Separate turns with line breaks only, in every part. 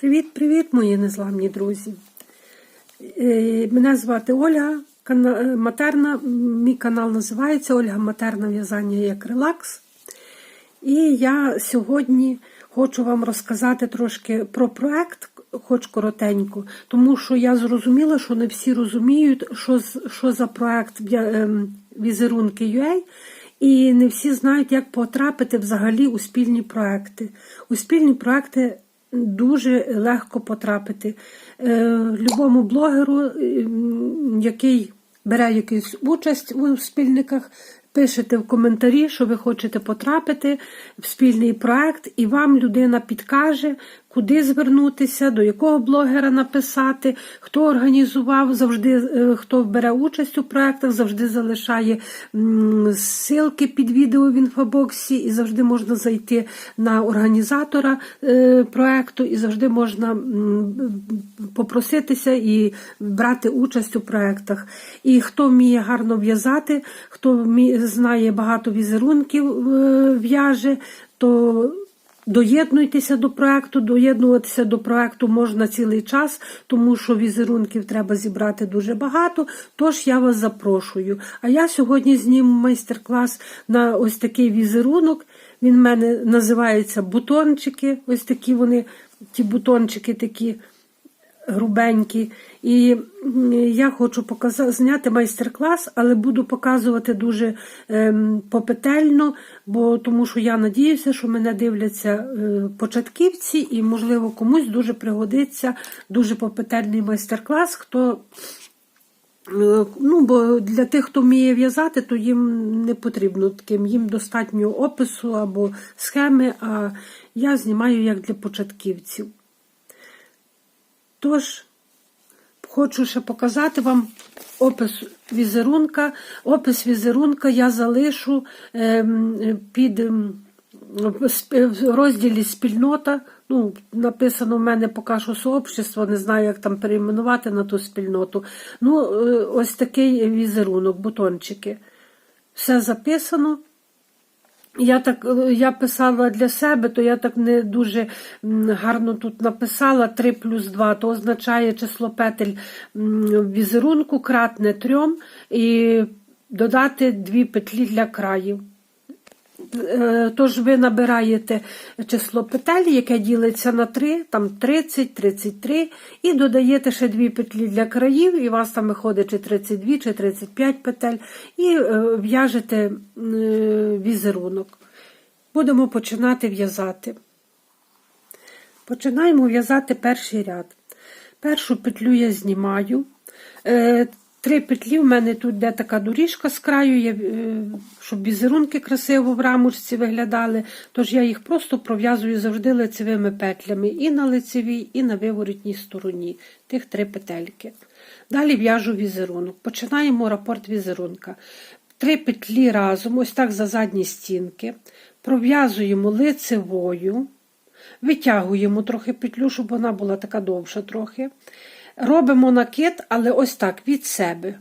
Привіт-привіт, мої незламні друзі. Е, Мене звати Ольга е, Матерна. Мій канал називається Ольга Матерна в'язання як релакс. І я сьогодні хочу вам розказати трошки про проект, хоч коротенько, тому що я зрозуміла, що не всі розуміють, що, що за проект ем, візерунки UA, і не всі знають, як потрапити взагалі у спільні проекти. У спільні проекти дуже легко потрапити. Е, Любому блогеру, е, який бере якусь участь у спільниках, пишете в коментарі, що ви хочете потрапити в спільний проект, і вам людина підкаже, куди звернутися, до якого блогера написати, хто організував, завжди е, хто бере участь у проектах, завжди залишає ссылки під відео в інфобоксі, і завжди можна зайти на організатора е, проекту, і завжди можна попроситися і брати участь у проектах. І хто вміє гарно в'язати, хто знає багато візерунків, е, в'яже, то Доєднуйтеся до проекту, доєднуватися до проекту можна цілий час, тому що візерунків треба зібрати дуже багато. Тож я вас запрошую. А я сьогодні зніму майстер-клас на ось такий візерунок. Він в мене називається бутончики. Ось такі вони, ті бутончики такі грубенькі. І я хочу показати, зняти майстер-клас, але буду показувати дуже ем, попетельно, бо тому що я надіюся, що мене дивляться е, початківці, і, можливо, комусь дуже пригодиться дуже попетельний майстер-клас. Хто Е, Ну, бо для тих, хто вміє в'язати, то їм не потрібно таким, їм достатньо опису або схеми, а я знімаю як для початківців. Тож, хочу ще показати вам опис візерунка. Опис візерунка я залишу ем, під ем, розділі спільнота. Ну, написано в мене поки що сообщество, не знаю, як там перейменувати на ту спільноту. Ну, е, ось такий візерунок, бутончики. Все записано. Я так е, я писала для себе, то я так не дуже гарно тут написала 3 плюс 2, то означає число петель в візерунку кратне трьом і додати дві петлі для країв. Е, Тож ви набираєте число петель, яке ділиться на 3, там 30, 33, і додаєте ще дві петлі для країв, і у вас там виходить чи 32, чи 35 петель, і е, в'яжете е, візерунок. Будемо починати в'язати. Починаємо в'язати перший ряд. Першу петлю я знімаю. Три петлі в мене тут де така доріжка з краю, я, е, щоб візерунки красиво в рамочці виглядали. Тож я їх просто пров'язую завжди лицевими петлями і на лицевій, і на виворотній стороні. Тих три петельки. Далі в'яжу візерунок. Починаємо рапорт візерунка. Три петлі разом, ось так за задні стінки. Пров'язуємо лицевою. Витягуємо трохи петлю, щоб вона була така довша трохи. Робимо накид, але ось так від себе.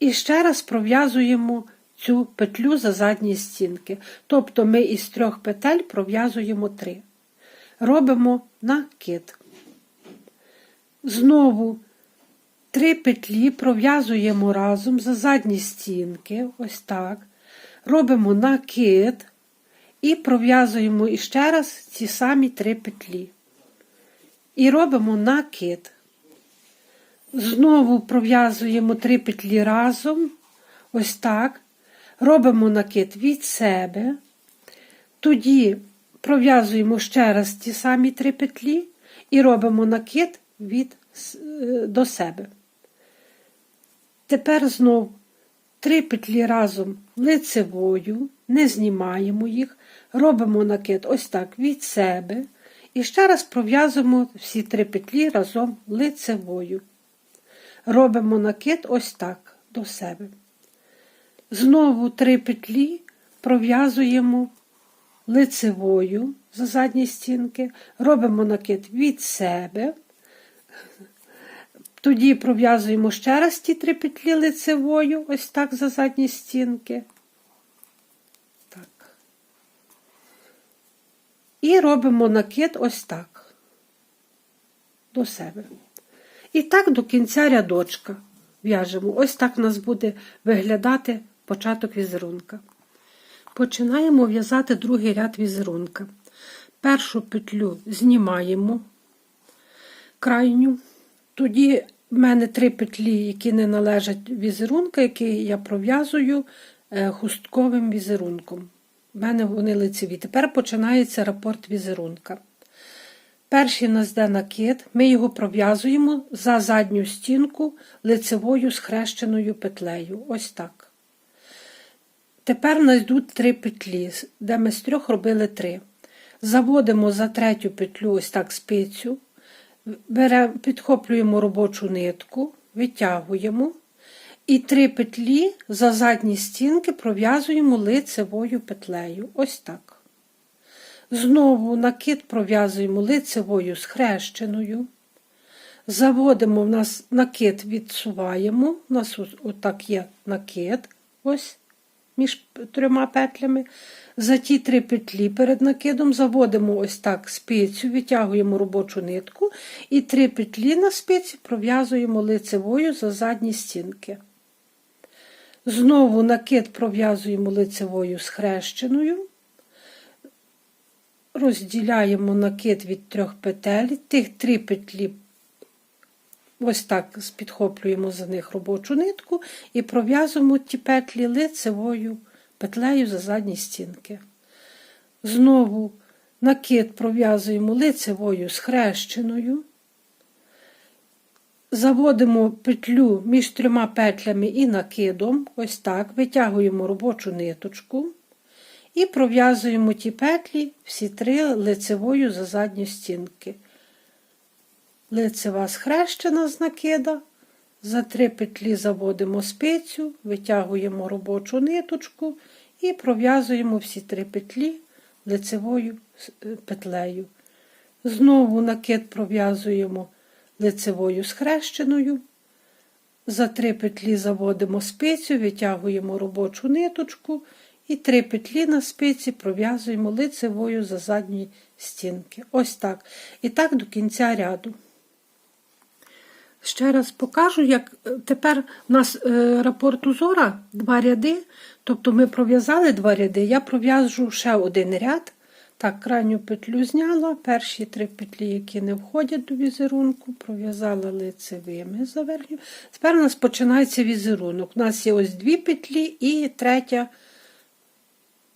І ще раз пров'язуємо цю петлю за задні стінки. Тобто ми із трьох петель пров'язуємо три. Робимо накид. Знову три петлі пров'язуємо разом за задні стінки. Ось так. Робимо накид і пров'язуємо іще раз ці самі три петлі. І робимо накид. Знову пров'язуємо три петлі разом. Ось так. Робимо накид від себе. Тоді пров'язуємо ще раз ті самі три петлі і робимо накид від, е, до себе. Тепер знов три петлі разом лицевою, не знімаємо їх, робимо накид ось так від себе. І ще раз пров'язуємо всі три петлі разом лицевою. Робимо накид ось так до себе. Знову три петлі пров'язуємо лицевою за задні стінки, робимо накид від себе. Тоді пров'язуємо ще раз ті три петлі лицевою, ось так за задні стінки. І робимо накид ось так до себе. І так до кінця рядочка в'яжемо. Ось так у нас буде виглядати початок візерунка. Починаємо в'язати другий ряд візерунка. Першу петлю знімаємо крайню. Тоді в мене три петлі, які не належать візерунка, які я пров'язую е, хустковим візерунком. У мене вони лицеві. Тепер починається рапорт візерунка. Перший нас йде накид, ми його пров'язуємо за задню стінку лицевою схрещеною петлею. Ось так. Тепер йдуть три петлі, де ми з трьох робили три. Заводимо за третю петлю ось так спицю, беремо, підхоплюємо робочу нитку, витягуємо. І три петлі за задні стінки пров'язуємо лицевою петлею. Ось так. Знову накид пров'язуємо лицевою схрещеною. Заводимо в нас накид, відсуваємо. У нас отак є накид. Ось між трьома петлями. За ті три петлі перед накидом заводимо ось так спицю, витягуємо робочу нитку і три петлі на спиці пров'язуємо лицевою за задні стінки. Знову накид пров'язуємо лицевою схрещеною. Розділяємо накид від трьох петель, тих три петлі ось так підхоплюємо за них робочу нитку і пров'язуємо ті петлі лицевою петлею за задні стінки. Знову накид пров'язуємо лицевою схрещеною, заводимо петлю між трьома петлями і накидом, ось так, витягуємо робочу ниточку і пров'язуємо ті петлі всі три лицевою за задні стінки. Лицева схрещена з накида. За три петлі заводимо спицю, витягуємо робочу ниточку і пров'язуємо всі три петлі лицевою петлею. Знову накид пров'язуємо лицевою схрещеною. За три петлі заводимо спицю, витягуємо робочу ниточку і три петлі на спиці пров'язуємо лицевою за задні стінки. Ось так. І так до кінця ряду. Ще раз покажу, як тепер у нас е, рапорт узора два ряди, тобто ми пров'язали два ряди, я пров'яжу ще один ряд. Так, крайню петлю зняла, перші три петлі, які не входять до візерунку, пров'язала лицевими за. Тепер у нас починається візерунок. У нас є ось дві петлі і третя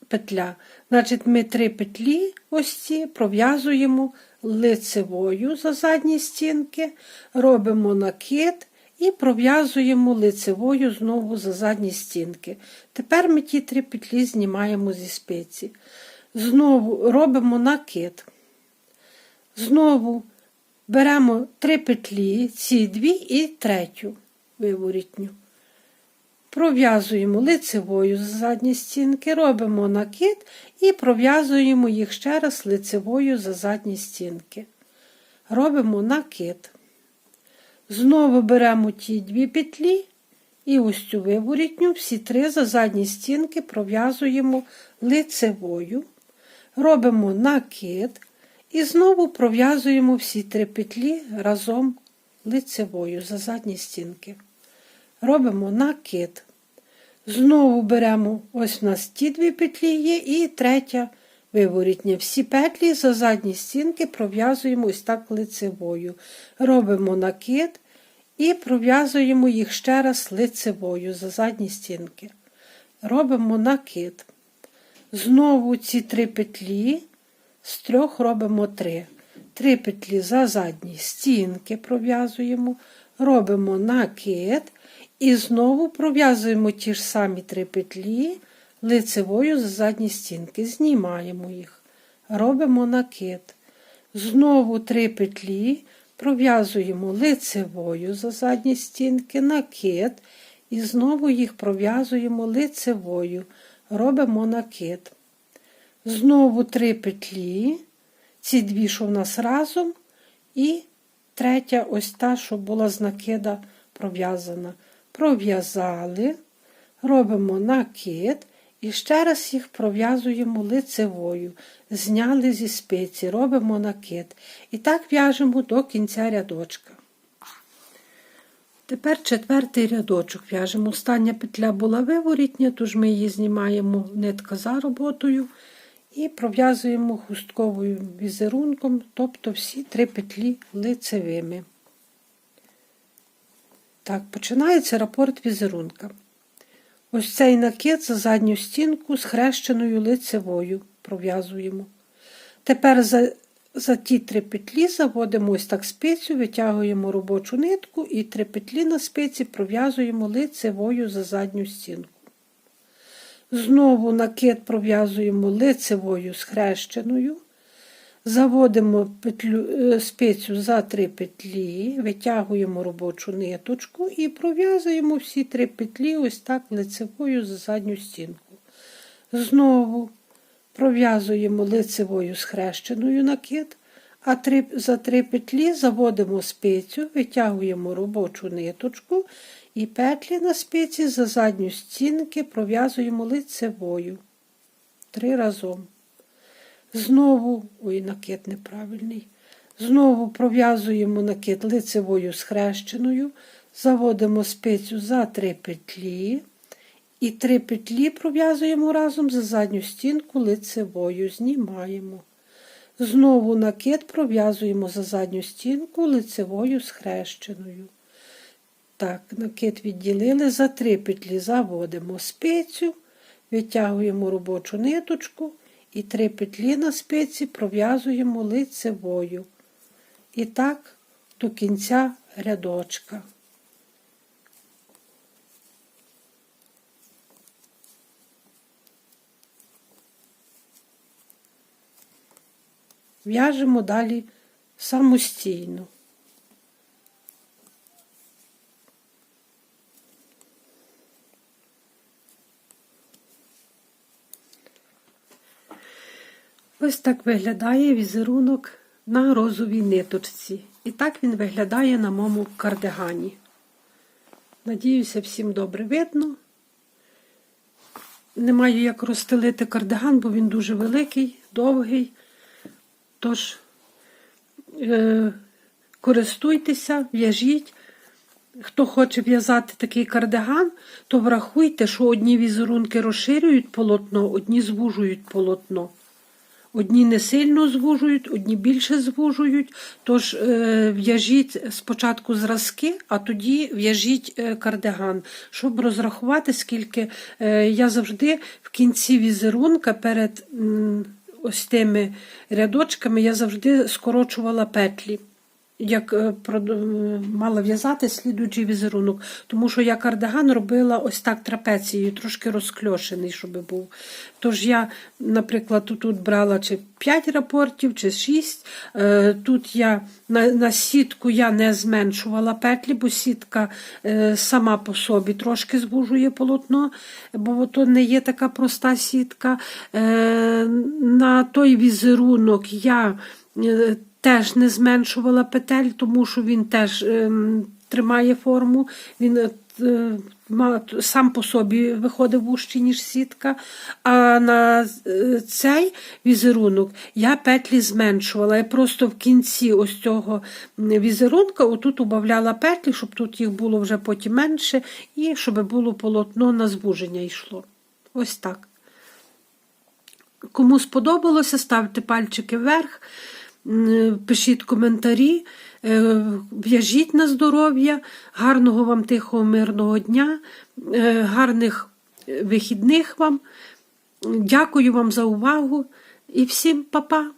петля. Значить, ми три петлі ось ці пров'язуємо лицевою за задні стінки, робимо накид і пров'язуємо лицевою знову за задні стінки. Тепер ми ті три петлі знімаємо зі спиці. Знову робимо накид. Знову беремо три петлі, ці дві і третю виворітню. Пров'язуємо лицевою з задні стінки, робимо накид і пров'язуємо їх ще раз лицевою за задні стінки. Робимо накид. Знову беремо ті дві петлі і ось цю виворітню, всі три за задні стінки пров'язуємо лицевою, робимо накид і знову пров'язуємо всі три петлі разом лицевою за задні стінки. Робимо накид. Знову беремо, ось у нас ті дві петлі є, і третя виворітня. Всі петлі за задні стінки пров'язуємо ось так лицевою. Робимо накид і пров'язуємо їх ще раз лицевою за задні стінки. Робимо накид. Знову ці три петлі, з трьох робимо три. Три петлі за задні стінки пров'язуємо, робимо накид. І знову пров'язуємо ті ж самі три петлі. Лицевою з задні стінки, знімаємо їх, робимо накид. Знову три петлі. Пров'язуємо лицевою за задні стінки, накид, і знову їх пров'язуємо лицевою, робимо накид. Знову три петлі, ці дві, що в нас разом, і третя ось та, що була з накида пров'язана. Пров'язали, робимо накид. І ще раз їх пров'язуємо лицевою, зняли зі спиці, робимо накид. І так в'яжемо до кінця рядочка. Тепер четвертий рядочок в'яжемо. Остання петля була виворітня, тож ми її знімаємо нитка за роботою і пров'язуємо хустковим візерунком, тобто всі три петлі лицевими. Так, починається рапорт візерунка. Ось цей накид за задню стінку з хрещеною лицевою пров'язуємо. Тепер за ті три петлі заводимо ось так спицю, витягуємо робочу нитку і три петлі на спиці пров'язуємо лицевою за задню стінку. Знову накид пров'язуємо лицевою з хрещеною. Заводимо петлю, е, спицю за три петлі, витягуємо робочу ниточку і пров'язуємо всі три петлі ось так лицевою за задню стінку. Знову пров'язуємо лицевою схрещеною накид, а за три петлі заводимо спицю, витягуємо робочу ниточку і петлі на спиці за задню стінки пров'язуємо лицевою. Три разом. Знову, ой, накид неправильний. Знову пров'язуємо накид лицевою схрещеною, заводимо спицю за три петлі. І три петлі пров'язуємо разом за задню стінку лицевою, знімаємо. Знову накид пров'язуємо за задню стінку лицевою схрещеною. Так, накид відділили за три петлі, заводимо спицю, витягуємо робочу ниточку і три петлі на спиці пров'язуємо лицевою. І так до кінця рядочка. В'яжемо далі самостійно. Ось так виглядає візерунок на розовій ниточці. І так він виглядає на моєму кардигані. Надіюся, всім добре видно. Не маю як розстелити кардиган, бо він дуже великий, довгий. Тож, е, користуйтеся, в'яжіть. Хто хоче в'язати такий кардиган, то врахуйте, що одні візерунки розширюють полотно, одні звужують полотно. Одні не сильно звужують, одні більше звужують. Тож е, в'яжіть спочатку зразки, а тоді в'яжіть е, кардиган, щоб розрахувати, скільки е, я завжди в кінці візерунка перед ось тими рядочками я завжди скорочувала петлі. Як е, мала в'язати слідуючий візерунок, тому що я кардиган робила ось так трапецією, трошки розкльошений, щоб був. Тож я, наприклад, тут брала чи 5 рапортів, чи 6. Е, Тут я на, на сітку я не зменшувала петлі, бо сітка е, сама по собі трошки звужує полотно, бо то не є така проста сітка. На той візерунок я. Теж не зменшувала петель, тому що він теж ем, тримає форму. Він е, сам по собі виходить вужчий, ніж сітка. А на е, цей візерунок я петлі зменшувала. Я просто в кінці ось цього візерунка отут убавляла петлі, щоб тут їх було вже потім менше, і щоб було полотно на звуження йшло. Ось так. Кому сподобалося, ставте пальчики вверх, пишіть коментарі, е, в'яжіть на здоров'я, гарного вам тихого, мирного дня, е, гарних е, вихідних вам. Дякую вам за увагу і всім па-па!